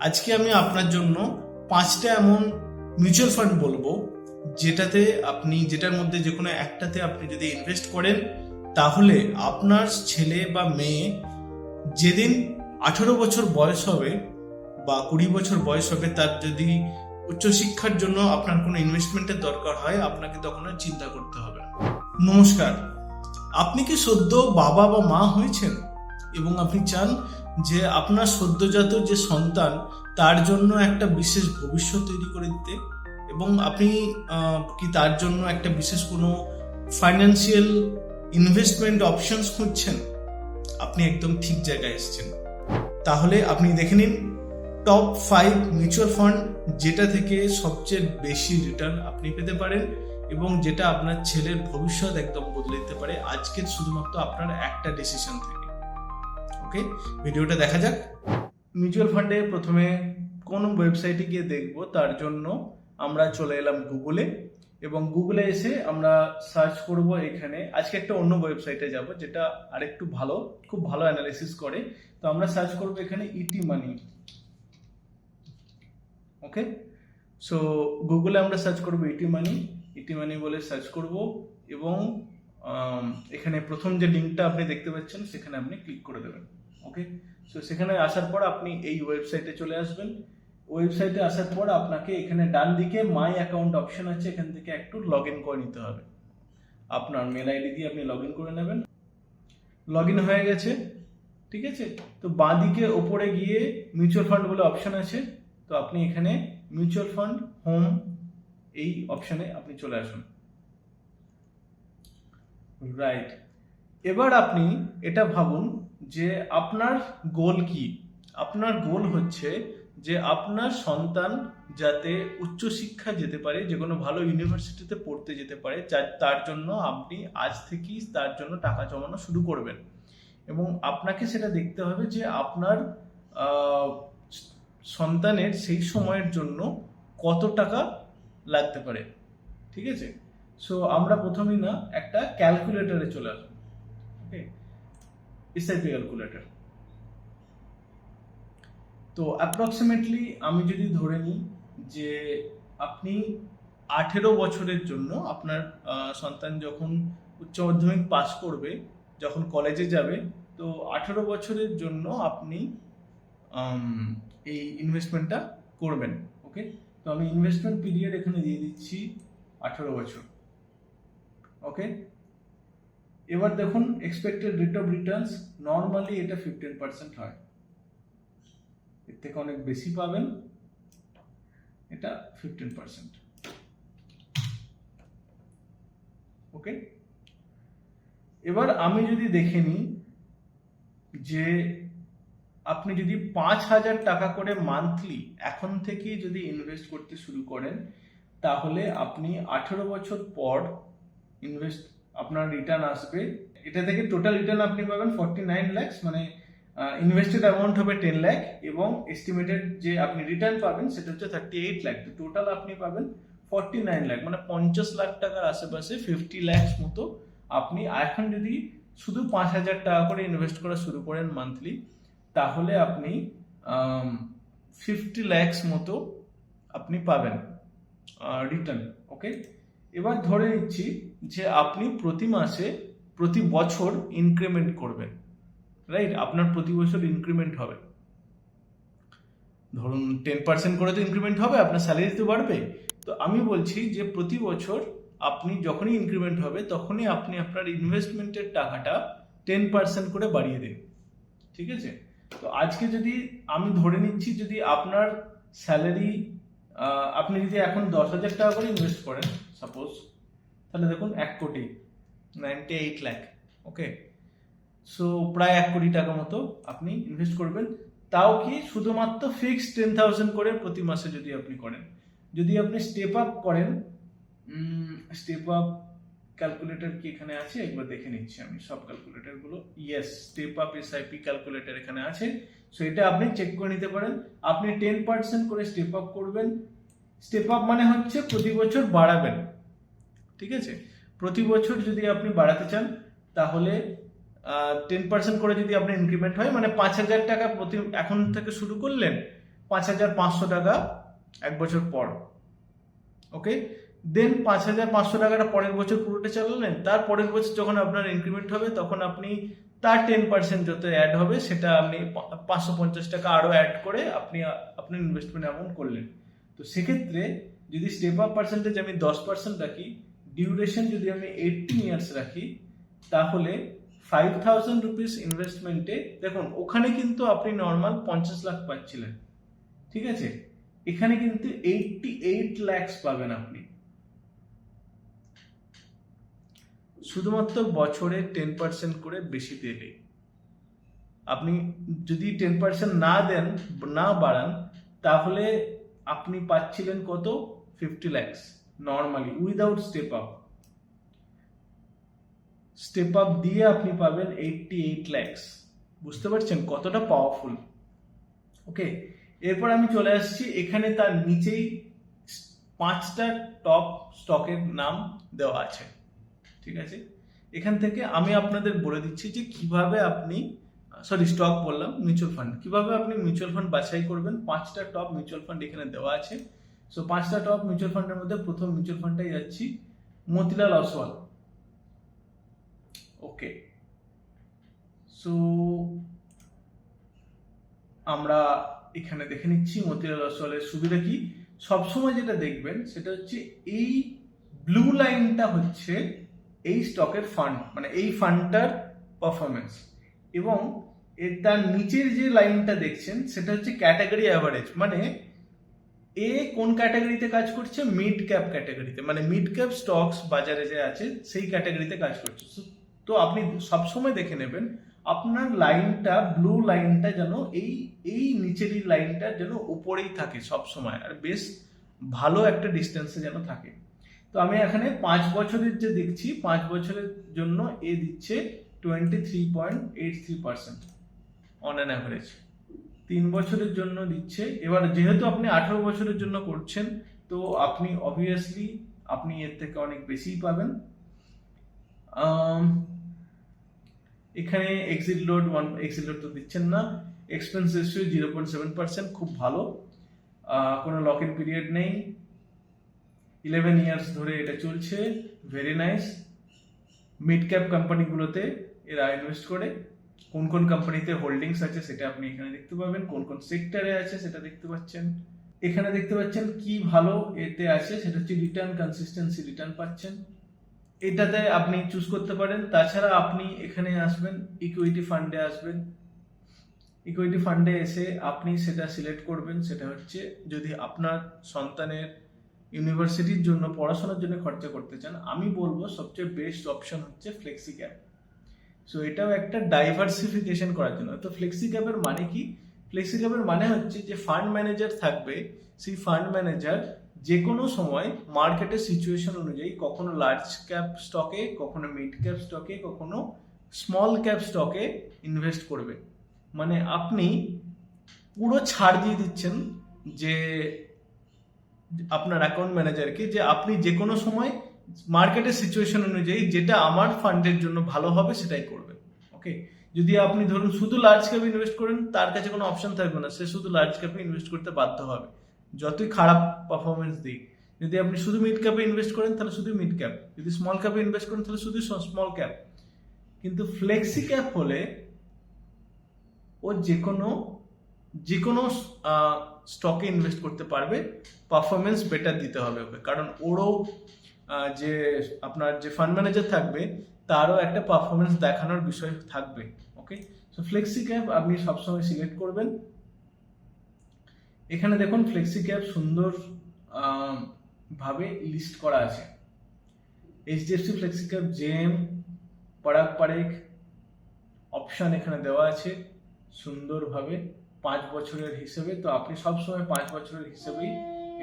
আজকে আমি আপনার জন্য পাঁচটা এমন মিউচুয়াল ফান্ড বলব, যেটাতে আপনি, যেটার মধ্যে যে কোনো একটাতে আপনি যদি ইনভেস্ট করেন, তাহলে আপনার ছেলে বা মেয়ে যেদিন আঠেরো বছর বয়স হবে বা কুড়ি বছর বয়স হবে, তার যদি উচ্চশিক্ষার জন্য আপনার কোনো ইনভেস্টমেন্টের দরকার হয়, আপনাকে তখন আর চিন্তা করতে হবে নমস্কার। আপনি কি সদ্য বাবা বা মা হয়েছেন এবং আপনি চান যে আপনার সদ্যজাত যে সন্তান, তার জন্য একটা বিশেষ ভবিষ্যৎ তৈরি করে দিতে এবং আপনি কি তার জন্য একটা বিশেষ কোনো ফাইন্যান্সিয়াল ইনভেস্টমেন্ট অপশনস খুঁজছেন? আপনি একদম ঠিক জায়গায় এসেছেন। তাহলে আপনি দেখে নিন টপ ফাইভ মিউচুয়াল ফান্ড যেটা থেকে সবচেয়ে বেশি রিটার্ন আপনি পেতে পারেন এবং যেটা আপনার ছেলের ভবিষ্যৎ একদম বদলে দিতে পারে। আজকে শুধুমাত্র আপনার একটা ডিসিশন থেকে। ওকে, ভিডিওটা দেখা যাক। মিউচুয়াল ফান্ডে প্রথমে কোন ওয়েবসাইটে গিয়ে দেখব, তার জন্য আমরা চলে এলাম গুগলে। এবং গুগলে এসে আমরা সার্চ করব এখানে। আজকে একটা অন্য ওয়েবসাইটে যাব, যেটা আরেকটু ভালো, খুব ভালো অ্যানালিসিস করে। তো আমরা সার্চ করব এখানে ইটি মানি ওকে? সো, গুগলে আমরা সার্চ করব ইটি মানি ইটি মানি বলে সার্চ করব এবং এখানে প্রথম যে লিঙ্কটা আপনি দেখতে পাচ্ছেন, সেখানে আপনি ক্লিক করে দেবেন। ওকে সো সেখানে আসার পর আপনি এই ওয়েবসাইটে চলে আসবেন। ওয়েবসাইটে আসার পর আপনাকে এখানে ডান দিকে মাই অ্যাকাউন্ট অপশন আছে, এখান থেকে একটু লগ ইন করে নিতে হবে। আপনার মেল আইডি দিয়ে আপনি লগ ইন করে নেবেন। লগ ইন হয়ে গেছে, ঠিক আছে? তো বাঁ দিকে ওপরে গিয়ে মিউচুয়াল ফান্ড বলে অপশন আছে। তো আপনি এখানে মিউচুয়াল ফান্ড হোম এই অপশনে আপনি চলে আসুন। রাইট এবার আপনি এটা ভাবুন যে আপনার গোল কি? আপনার গোল হচ্ছে যে আপনার সন্তান যাতে উচ্চশিক্ষা যেতে পারে, যে কোনো ভালো ইউনিভার্সিটিতে পড়তে যেতে পারে তার জন্য আপনি আজ থেকেই তার জন্য টাকা জমানো শুরু করবেন। এবং আপনাকে সেটা দেখতে হবে যে আপনার সন্তানের সেই সময়ের জন্য কত টাকা লাগতে পারে। ঠিক আছে? সো আমরা প্রথমেই না একটা ক্যালকুলেটরে চলে আসব। ওকে এসআইপি ক্যালকুলেটর তো অ্যাপ্রক্সিমেটলি আমি যদি ধরে নিই যে আপনি আঠেরো বছরের জন্য আপনার সন্তান যখন উচ্চ মাধ্যমিক পাস করবে, যখন কলেজে যাবে, তো আঠেরো বছরের জন্য আপনি এই ইনভেস্টমেন্টটা করবেন ওকে তো আমি ইনভেস্টমেন্ট পিরিয়ড এখানে দিয়ে দিচ্ছি আঠেরো বছর ওকে এবার দেখুন expected rate of returns normally এটা ফিফটিন পার্সেন্ট হয়। এর থেকে অনেক বেশি পাবেন, এটা ফিফটিন পার্সেন্ট ওকে? এবার আমি যদি দেখে নিই যে আপনি যদি পাঁচ হাজার টাকা করে মান্থলি এখন থেকেই যদি ইনভেস্ট করতে শুরু করেন, তাহলে আপনি আঠেরো বছর পর ইনভেস্ট আপনার রিটার্ন আসবে। এটা থেকে টোটাল রিটার্ন আপনি পাবেন ফর্টি নাইন ল্যাক্স মানে ইনভেস্টেড অ্যামাউন্ট হবে টেন ল্যাক এবং এস্টিমেটেড যে আপনি রিটার্ন পাবেন সেটা হচ্ছে থার্টি এইট ল্যাক তো টোটাল আপনি পাবেন ফর্টি নাইন ল্যাক মানে পঞ্চাশ লাখ টাকার আশেপাশে ফিফটি ল্যাক্স মতো আপনি। এখন যদি শুধু পাঁচ হাজার টাকা করে ইনভেস্ট করা শুরু করেন মান্থলি তাহলে আপনি ফিফটি ল্যাক্স মতো আপনি পাবেন রিটার্ন ওকে এবার ধরে নিচ্ছি যে আপনি প্রতি মাসে প্রতি বছর ইনক্রিমেন্ট করবেন রাইট আপনার প্রতি বছর ইনক্রিমেন্ট হবে। ধরুন টেন পার্সেন্ট করে তো ইনক্রিমেন্ট হবে, আপনার স্যালারি তো বাড়বে। তো আমি বলছি যে প্রতি বছর আপনি যখনই ইনক্রিমেন্ট হবে, তখনই আপনি আপনার ইনভেস্টমেন্টের টাকাটা টেন পার্সেন্ট করে বাড়িয়ে দিন, ঠিক আছে? তো আজকে যদি আমি ধরে নিচ্ছি যদি আপনার স্যালারি আপনি যদি এখন দশ হাজার টাকা করে ইনভেস্ট করেন সাপোজ তাহলে দেখুন এক কোটি ninety eight lakh okay so প্রায় এক কোটি টাকা মতো আপনি ইনভেস্ট করবেন। তাও কি শুধুমাত্র ফিক্সড টেন থাউজেন্ড করে প্রতি মাসে যদি আপনি করেন? যদি আপনি স্টেপ আপ করেন স্টেপ আপ ক্যালকুলেটর কি এখানে আছে? একবার দেখে নিচ্ছি আমি। সব ক্যালকুলেটরগুলো। Yes step up S SIP calculator এখানে আছে। সো এটা আপনি চেক করে নিতে পারেন। আপনি টেন পার্সেন্ট করে স্টেপ আপ করবেন। স্টেপ আপ মানে হচ্ছে প্রতি বছর বাড়াবেন। ঠিক আছে? প্রতি বছর যদি আপনি বাড়াতে চান, তাহলে টেন পার্সেন্ট করে যদি আপনার ইনক্রিমেন্ট হয় মানে পাঁচ হাজার টাকা প্রতি এখন থেকে শুরু করলেন, পাঁচ হাজার পাঁচশো টাকা এক বছর পর। ওকে দেন পাঁচ হাজার পাঁচশো টাকাটা পরের বছর পুরোটা চালালেন। তার পরের বছর যখন আপনার ইনক্রিমেন্ট হবে, তখন আপনি তার টেন পার্সেন্ট যত অ্যাড হবে, সেটা আপনি পাঁচশো পঞ্চাশ টাকা আরও অ্যাড করে আপনি আপনার ইনভেস্টমেন্ট অ্যামাউন্ট করলেন। তো সেক্ষেত্রে যদি স্টেপ আপ পার্সেন্টেজ আমি দশ পার্সেন্ট রাখি ডিউরেশন যদি আমি এইটিন ইয়ার্স রাখি, তাহলে ফাইভ থাউজেন্ড রুপিস ইনভেস্টমেন্টে দেখুন, ওখানে কিন্তু আপনি নর্মাল পঞ্চাশ লাখ পাচ্ছিলেন। ঠিক আছে? এখানে কিন্তু এইটটি এইট ল্যাক্স পাবেন আপনি। শুধুমাত্র বছরে টেন পার্সেন্ট করে বেশি দিলে আপনি যদি টেন পার্সেন্ট না দেন, না বাড়ান, তাহলে আপনি পাচ্ছিলেন কত? Fifty lakhs normally without step up step up দিয়ে আপনি পাবেন এইটটি এইট ল্যাক্স বুঝতে পারছেন কতটা পাওয়ারফুল ওকে এরপর আমি চলে আসছি, এখানে তার নিচেই পাঁচটা টপ স্টকের নাম দেওয়া আছে। ঠিক আছে? এখান থেকে আমি আপনাদের বলে দিচ্ছি যে কীভাবে আপনি সরি স্টক বললাম মিউচুয়াল ফান্ড কীভাবে আপনি মিউচুয়াল ফান্ড বাছাই করবেন? পাঁচটা টপ মিউচুয়াল ফান্ড এখানে দেওয়া আছে। সো পাঁচটা টপ মিউচুয়াল ফান্ডের মধ্যে প্রথম মিউচুয়াল ফান্ডটাই যাচ্ছি, মতিলাল অসওয়াল ওকে সো আমরা এখানে দেখে নিচ্ছি মতিলাল অসওয়ালের সুবিধা কি। সবসময় যেটা দেখবেন, সেটা হচ্ছে এই ব্লু লাইনটা হচ্ছে এই স্টকের ফান্ড মানে এই ফান্ডটার পারফরমেন্স এবং এর তার নিচের যে লাইনটা দেখছেন, সেটা হচ্ছে ক্যাটাগরি অ্যাভারেজ মানে এ কোন ক্যাটাগরিতে কাজ করছে? মিড ক্যাপ ক্যাটাগরিতে মানে মিড ক্যাপ স্টকস বাজারে যে আছে, সেই ক্যাটাগরিতে কাজ করছে। তো আপনি সবসময় দেখে নেবেন, আপনার লাইনটা ব্লু লাইনটা যেন এই এই নিচের এই লাইনটা যেন উপরেই থাকে সব সময় আর বেশ ভালো একটা ডিস্টেন্সে যেন থাকে। তো আমি এখানে পাঁচ বছরের যে দেখছি, পাঁচ বছরের জন্য এ দিচ্ছে twenty three point eight three percent on an average তিন বছরের জন্য দিচ্ছে। এবার যেহেতু আপনি আঠারো বছরের জন্য করছেন, তো আপনি অবভিয়াসলি আপনি এর থেকে অনেক বেশিই পাবেন। এখানে exit load one exit load তো দিচ্ছেন না। Expense ratio zero point seven percent খুব ভালো। কোনো লক ইন পিরিয়ড নেই। ইলেভেন ইয়ার্স ধরে এটা চলছে। ভেরি নাইস মিড ক্যাপ কোম্পানিগুলোতে এরা ইনভেস্ট করে। কোন কোন কোম্পানিতে হোল্ডিংস আছে সেটা আপনি এখানে দেখতে পাবেন। কোন কোন সেক্টরে আছে সেটা দেখতে পাচ্ছেন। এখানে দেখতে পাচ্ছেন কি ভালো এতে আছে, সেটা হচ্ছে রিটার্ন কনসিস্টেন্সি রিটার্ন পাচ্ছেন। এটাতে আপনি চুজ করতে পারেন। তাছাড়া আপনি এখানে আসবেন ইকুইটি ফান্ডে আসবেন। ইকুইটি ফান্ডে এসে আপনি সেটা সিলেক্ট করবেন। সেটা হচ্ছে যদি আপনার সন্তানের ইউনিভার্সিটির জন্য পড়াশোনার জন্য খরচা করতে চান, আমি বলব সবচেয়ে বেস্ট অপশন হচ্ছে ফ্লেক্সি ক্যাপ সো এটাও একটা ডাইভার্সিফিকেশন করার জন্য। তো ফ্লেক্সি ক্যাপের মানে কি? ফ্লেক্সি ক্যাপের মানে হচ্ছে যে ফান্ড ম্যানেজার থাকবে, সেই ফান্ড ম্যানেজার যে কোনো সময় মার্কেটের সিচুয়েশন অনুযায়ী কখনো লার্জ ক্যাপ স্টকে কখনো মিড ক্যাপ স্টকে কখনো স্মল ক্যাপ স্টকে ইনভেস্ট করবে। মানে আপনি পুরো ছাড় দিয়ে দিচ্ছেন যে আপনার অ্যাকাউন্ট ম্যানেজারকে যে আপনি যে কোনো সময় মার্কেটের সিচুয়েশন অনুযায়ী যেটা আমার ফান্ডের জন্য ভালো হবে সেটাই করবেন ওকে যদি আপনি ধরুন শুধু লার্জ ক্যাপে ইনভেস্ট করেন, তার কাছে কোনো অপশন থাকবে না, সে শুধু লার্জ ক্যাপে ইনভেস্ট করতে বাধ্য হবে। যতই খারাপ পারফরমেন্স দিক, যদি আপনি শুধু মিড ক্যাপে ইনভেস্ট করেন, তাহলে শুধু মিড ক্যাপ যদি স্মল ক্যাপে ইনভেস্ট করেন, তাহলে শুধু স্মল ক্যাপ কিন্তু ফ্লেক্সি ক্যাপ হলে ও যে কোনো যে কোনো স্টকে ইনভেস্ট করতে পারবে পারফরমেন্স বেটার দিতে হবে ওকে। কারণ ওরও যে আপনার যে ফান্ড ম্যানেজার থাকবে, তারও একটা পারফরমেন্স দেখানোর বিষয় থাকবে ওকে সো ফ্লেক্সি ক্যাপ আপনি সবসময় সিলেক্ট করবেন। এখানে দেখুন ফ্লেক্সি ক্যাপ সুন্দর ভাবে লিস্ট করা আছে। এইচডিএফসি ফ্লেক্সি ক্যাপ জেএম পরাগ পারেখ অপশন এখানে দেওয়া আছে, সুন্দরভাবে। পাঁচ বছরের হিসেবে, তো আপনি সবসময় পাঁচ বছরের হিসেবেই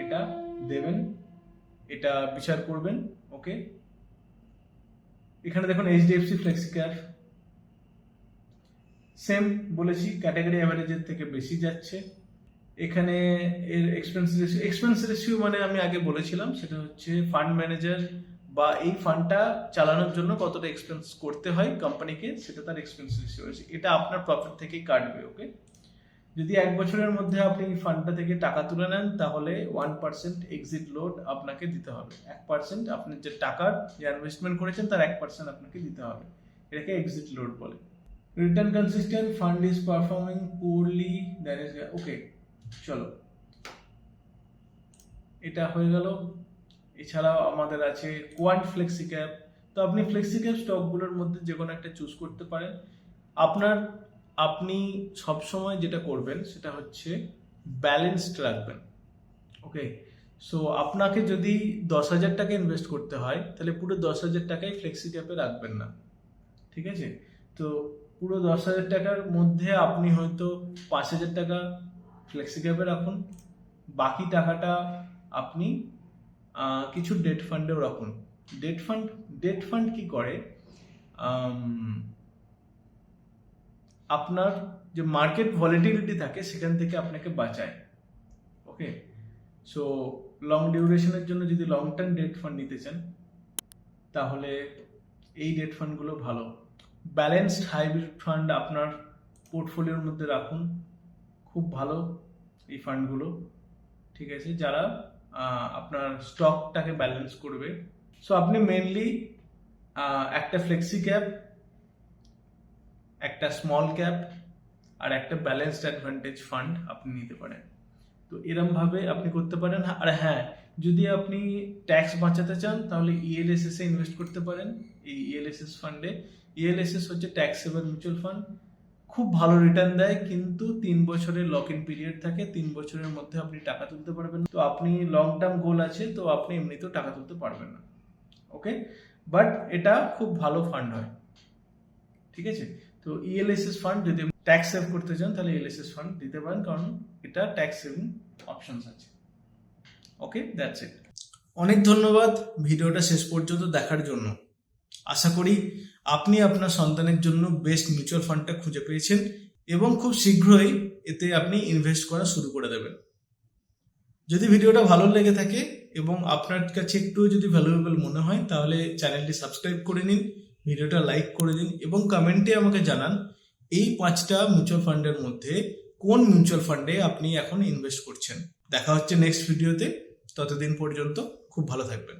এটা দেবেন, এটা বিচার করবেন ওকে এখানে দেখুন এইচডিএফসি ফ্লেক্সি ক্যাপ সেম বলেছি ক্যাটাগরি অ্যাভারেজের থেকে বেশি যাচ্ছে। এখানে এর এক্সপেন্স রেশিও এক্সপেন্স রেশিও মানে আমি আগে বলেছিলাম, সেটা হচ্ছে ফান্ড ম্যানেজার বা এই ফান্ডটা চালানোর জন্য কতটা এক্সপেন্স করতে হয় কোম্পানিকে সেটা তার এক্সপেন্স রেশিও এটা আপনার প্রফিট থেকেই কাটবে ওকে যদি এক বছরের মধ্যে আপনি ফান্ডটা থেকে টাকা তুলে নেন, তাহলে ওয়ান পার্সেন্ট এক্সিট লোড আপনাকে দিতে হবে। এক পার্সেন্ট আপনি যে টাকার যে ইনভেস্টমেন্ট করেছেন, তার এক পার্সেন্ট আপনাকে দিতে হবে। এটাকে এক্সিট লোড বলে। Return consistent fund is performing poorly that is okay চলো। এটা হয়ে গেল। এছাড়াও আমাদের আছে কোয়ান্ট ফ্লেক্সি ক্যাপ তো আপনি ফ্লেক্সি ক্যাপ স্টকগুলোর মধ্যে যে কোনো একটা চুজ করতে পারেন। আপনার আপনি সবসময় যেটা করবেন সেটা হচ্ছে ব্যালেন্সড রাখবেন ওকে সো আপনাকে যদি দশ হাজার টাকা ইনভেস্ট করতে হয়, তাহলে পুরো দশ হাজার টাকাই ফ্লেক্সি ক্যাপে রাখবেন না, ঠিক আছে? তো পুরো দশ হাজার টাকার মধ্যে আপনি হয়তো পাঁচ হাজার টাকা ফ্লেক্সি ক্যাপে রাখুন, বাকি টাকাটা আপনি কিছু ডেট ফান্ডেও রাখুন। ডেট ফান্ড ডেট ফান্ড কি করে? আপনার যে মার্কেট ভলিটিলিটি থাকে, সেখান থেকে আপনাকে বাঁচায়। ওকে সো লং ডিউরেশনের জন্য যদি লং টার্ম ডেট ফান্ড নিতে চান, তাহলে এই ডেট ফান্ডগুলো ভালো। ব্যালেন্সড হাইব্রিড ফান্ড আপনার পোর্টফোলিওর মধ্যে রাখুন। খুব ভালো এই ফান্ডগুলো ঠিক আছে? যারা আপনার স্টকটাকে ব্যালেন্স করবে। সো আপনি মেনলি একটা ফ্লেক্সি ক্যাপ একটা স্মল ক্যাপ আর একটা ব্যালেন্সড অ্যাডভান্টেজ ফান্ড আপনি নিতে পারেন। তো এরমভাবে আপনি করতে পারেন। আর হ্যাঁ যদি আপনি ট্যাক্স বাঁচাতে চান, তাহলে E ইএলএসএস এ ইনভেস্ট করতে পারেন। এই E ইএলএসএস ফান্ডে ইএলএসএস হচ্ছে ট্যাক্স সেভার মিউচুয়াল ফান্ড খুব ভালো রিটার্ন দেয়, কিন্তু তিন বছরের লক ইন পিরিয়ড থাকে। তিন বছরের মধ্যে আপনি টাকা তুলতে পারবেন তো আপনি লং টার্ম গোল আছে, তো আপনি এমনিতেও টাকা তুলতে পারবেন না। ওকে বাট এটা খুব ভালো ফান্ড হয়। ঠিক আছে? তো E ইএলএসএস ফান্ড যদি ট্যাক্স সেভ করতে চান, তাহলে ইএলএসএস ফান্ড দিতে পারেন, কারণ এটা ট্যাক্স সেভিং অপশনস আছে। ওকে দ্যাটস ইট অনেক ধন্যবাদ ভিডিওটা শেষ পর্যন্ত দেখার জন্য। আশা করি আপনি আপনার সন্তানের জন্য বেস্ট মিউচুয়াল ফান্ডটা খুঁজে পেয়েছেন এবং খুব শীঘ্রই এতে আপনি ইনভেস্ট করা শুরু করে দেবেন। যদি ভিডিওটা ভালো লেগে থাকে এবং আপনার কাছে একটু যদি ভ্যালুয়েবল মনে হয়, তাহলে চ্যানেলটি সাবস্ক্রাইব করে নিন। ভিডিওটা লাইক করে দিন এবং কমেন্টে আমাকে জানান, এই পাঁচটা মিউচুয়াল ফান্ডের মধ্যে কোন মিউচুয়াল ফান্ডে আপনি এখন ইনভেস্ট করছেন? দেখা হচ্ছে নেক্সট ভিডিওতে ততদিন পর্যন্ত খুব ভালো থাকবেন।